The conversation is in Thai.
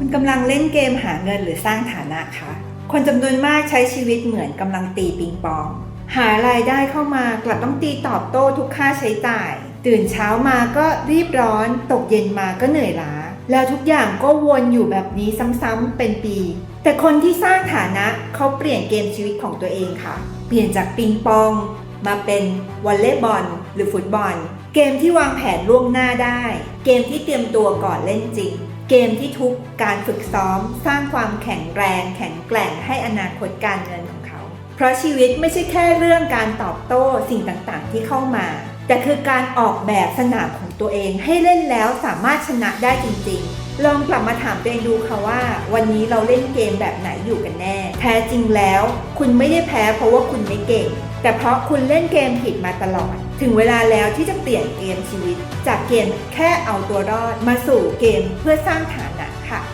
คุณกำลังเล่นเกมหาเงินหรือสร้างฐานะคะ คนจำนวนมากใช้ชีวิตเหมือนกำลังตีปิงปอง หารายได้เข้ามากลับต้องตีตอบโต้ทุกค่าใช้จ่าย ตื่นเช้ามาก็รีบร้อน ตกเย็นมาก็เหนื่อยล้า แล้วทุกอย่างก็วนอยู่แบบนี้ซ้ำๆเป็นปี แต่คนที่สร้างฐานะเขาเปลี่ยนเกมชีวิตของตัวเองค่ะ เปลี่ยนจากปิงปอง มาเป็นวอลเลย์บอลหรือฟุตบอล เกมที่วางแผนล่วงหน้าได้ เกมที่เตรียมตัวก่อนเล่นจริง เกมที่ทุกการฝึกซ้อม สร้างความแข็งแรง แข็งแกร่งให้อนาคตการเงินของเขา เพราะชีวิตไม่ใช่แค่เรื่องการตอบโต้สิ่งต่างๆ ที่เข้ามา แต่คือการออกแบบสนามของตัวเองให้เล่นแล้วสามารถชนะได้จริงๆ ลองกลับมาถามตัวเองดูค่ะว่า วันนี้เราเล่นเกมแบบไหนอยู่กันแน่ แท้จริงแล้ว คุณไม่ได้แพ้เพราะว่าคุณไม่เก่ง แต่เพราะคุณเล่นเกมผิดมาตลอด ถึงเวลาแล้วที่จะเปลี่ยนเกมชีวิต จากเกมแค่เอาตัวรอดมาสู่เกมเพื่อสร้างฐานะ